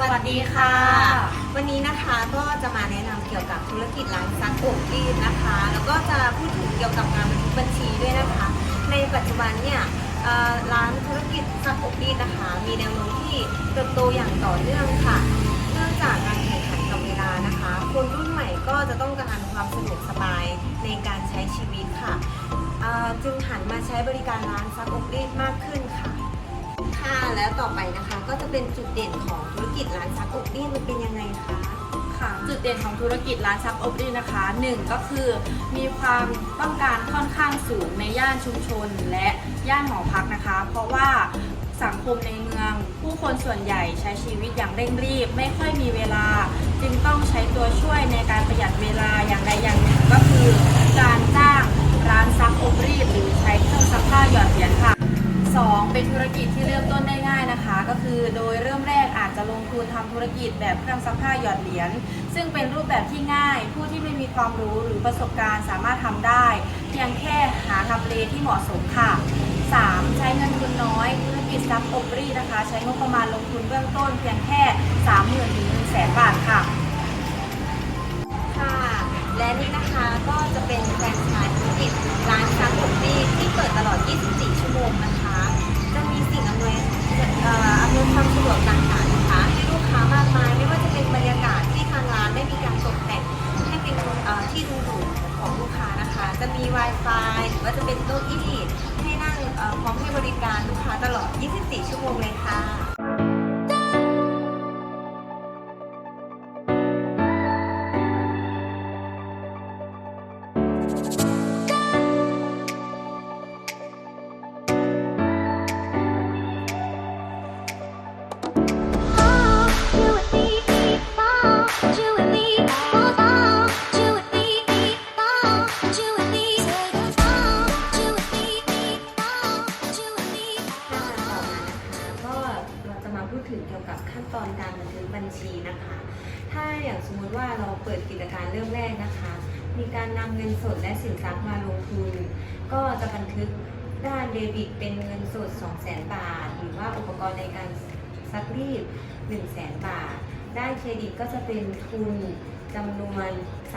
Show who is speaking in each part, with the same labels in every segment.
Speaker 1: สวัสดีค่ะ วันนี้นะคะก็จะมาแนะนำเกี่ยวกับธุรกิจล้างซักอบรีดนะคะ แล้วก็จะพูดถึงเกี่ยวกับงานบัญชีด้วยนะคะ ในปัจจุบันเนี่ยร้านธุรกิจซักอบรีดนะคะ มีแนวโน้มที่เติบโตอย่างต่อเนื่องค่ะ เนื่องจากการแข่งขันกับเวลานะคะ คนรุ่นใหม่ก็จะต้องการความสะดวกสบายในการใช้ชีวิตค่ะ จึงหันมาใช้บริการร้านซักอบรีดมากขึ้นค่ะ ค่ะ แล้วต่อไปนะคะก็จะเป็นจุดเด่นของธุรกิจร้านซักอบรีดมันเป็นยังไงคะ
Speaker 2: ค่ะจุดเด่นของธุรกิจร้านซักอบรีดนะคะหนึ่งก็คือมีความต้องการค่อนข้างสูงในย่านชุมชนและย่านหอพักนะคะ เพราะว่าสังคมในเมือง ผู้คนส่วนใหญ่ใช้ชีวิตอย่างเร่งรีบ ไม่ค่อยมีเวลา จึงต้องใช้ตัวช่วยในการประหยัด ก็คือโดยเริ่มแรกอาจจะลงทุนทำธุรกิจแบบเครื่องซักผ้าหยอดเหรียญซึ่งเป็นรูปแบบที่ง่าย ผู้ที่ไม่มีความรู้หรือประสบการณ์สามารถทำได้ เพียงแค่หาทำเลที่เหมาะสมค่ะ 3. ใช้เงินทุนน้อย ธุรกิจซักอบรีดนะคะ ใช้งบประมาณลงทุนเบื้องต้น เพียงแค่ 30,000ถึง1 0 0 0 0บาทค่ะ
Speaker 1: ค่ะ และนี่นะคะก็จะเป็นแฟรนไชส์ธุรกิจร้านซักอบรีดที่เปิดตลอด 24 ชั่วโมงนะคะ จะมีสิ่งอำนวยเอ่อ วยความสะดวกต่างๆนะคะให้ลูกค้ามากมายไม่ว่าจะเป็นบรรยากาศที่ทางร้านได้มีการตกแต่งให้เป็นที่ดูดูของลูกค้านะคะ จะมี Wi-Fi หรือว่าจะเป็นโต๊ะอี้ให้นั่งพร้อมให้บริการลูกค้าตลอด 24 ชั่วโมงเลยค่ะ ชีนะคะ ถ้าอย่างสมมุติว่าเราเปิดกิจการเริ่มแรกนะคะ มีการนำเงินสดและสินทรัพย์มาลงทุน ก็จะบันทึกด้านเดบิตเป็นเงินสด 200,000 บาท หรือว่าอุปกรณ์ในการซักรีด 100,000 บาท ด้านเครดิตก็จะเป็นทุนจำนวน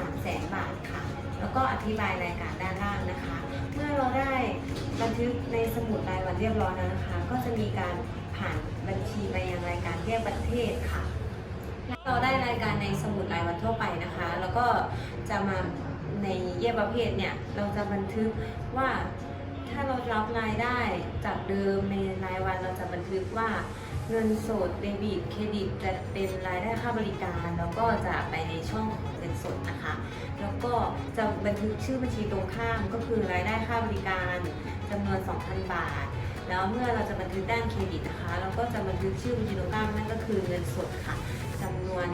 Speaker 1: 300,000 บาทค่ะ แล้วก็อธิบายรายการด้านล่างนะคะ เมื่อเราได้บันทึกในสมุดรายวันเรียบร้อยแล้วนะคะ ก็จะมีการผ่านบัญชีไปยังรายการแยกประเทศค่ะ เราได้รายการในสมุดรายวันทั่วไปนะคะ แล้วก็จะมาในแยกประเภทเนี่ยเราจะบันทึกว่าถ้าเรารับรายได้จากเดิมในรายวันเราจะบันทึกว่าเงินสดเดบิตเครดิตจะเป็นรายได้ค่าบริการ แล้วก็จะไปในช่องของเงินสดนะคะ แล้วก็จะบันทึกชื่อบัญชีตรงข้ามก็คือรายได้ค่าบริการจำนวน 2,000 บาท แล้วเมื่อเราจะบันทึกด้านเครดิตนะคะ เราก็จะบันทึกชื่อบัญชีตรงข้ามนั่นก็คือเงินสดค่ะ จำนวน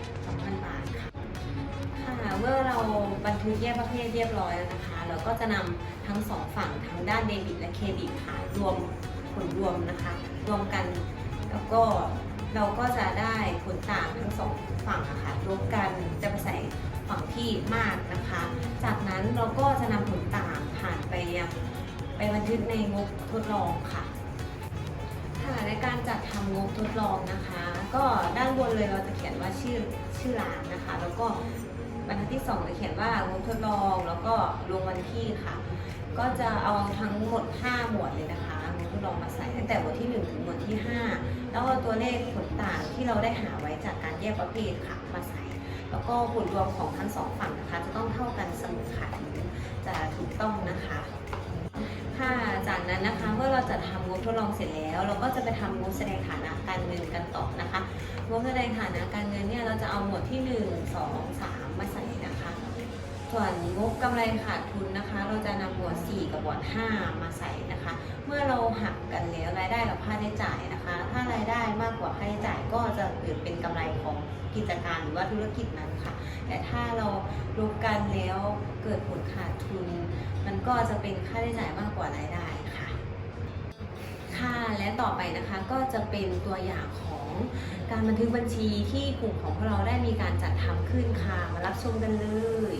Speaker 1: 2,000 บาทค่ะค่ะเมื่อเราบันทึกแยกประเภทเรียบร้อยแล้วนะคะ เราก็จะนำทั้งสองฝั่งทั้งด้านเดบิตและเครดิตค่ะรวมผลรวมนะคะ รวมกันแล้วก็เราก็จะได้ผลต่างทั้งสองฝั่งนะคะรวมกันจะไปใส่ฝั่งที่มากนะคะ จากนั้นเราก็จะนำผลต่างผ่านไปยังไปบันทึกในงบทดลองค่ะค่ะในการจัดทำงบทดลองนะคะ ก็ด้านบนเลยเราจะเขียนว่าชื่อชื่อร้านนะคะ แล้วก็บรรทัดที่2จะเขียนว่างบทดลองแล้วก็ลงวันที่ค่ะ ก็จะเอาทั้งหมด 5 หมวดเลยนะคะงบทดลองมาใส่ตั้งแต่หมวดที่ 1 ถึงหมวดที่ 5 แล้วเอาตัวเลขผลต่างที่เราได้หาไว้จากการแยกประเภทค่ะมาใส่ แล้วก็ผลรวมของทั้งสองฝั่งนะคะ จะต้องเท่ากันเสมอค่ะถึงจะถูกต้องนะคะ ค่ะ จากนั้นนะคะเมื่อเราจะทำงบ ทดลองเสร็จแล้ว เราก็จะไปทำงบแสดงฐานะการเงินกันต่อนะคะงบแสดงฐานะการเงินเนี่ยเราจะเอาหมวดที่ 1 2 3 มาใส่นะคะ ส่วนงบกำไรขาดทุนนะคะ เราจะนำหมวด 4 กับหมวด 5 มาใส่นะคะ เมื่อเราหักกันแล้วรายได้กับค่าใช้จ่ายนะคะ ถ้ารายได้มากกว่าค่าใช้จ่ายก็จะเกิดเป็นกำไรของกิจการหรือว่าธุรกิจนั้นค่ะ แต่ถ้าเราลบกันแล้วเกิดผลขาดทุน มันก็จะเป็นค่าใช้จ่ายมากกว่ารายได้ค่ะ ค่ะ และต่อไปนะคะก็จะเป็นตัวอย่างของการบันทึกบัญชีที่กลุ่มของพวกเราได้มีการจัดทำขึ้นค่ะ มารับชมกันเลย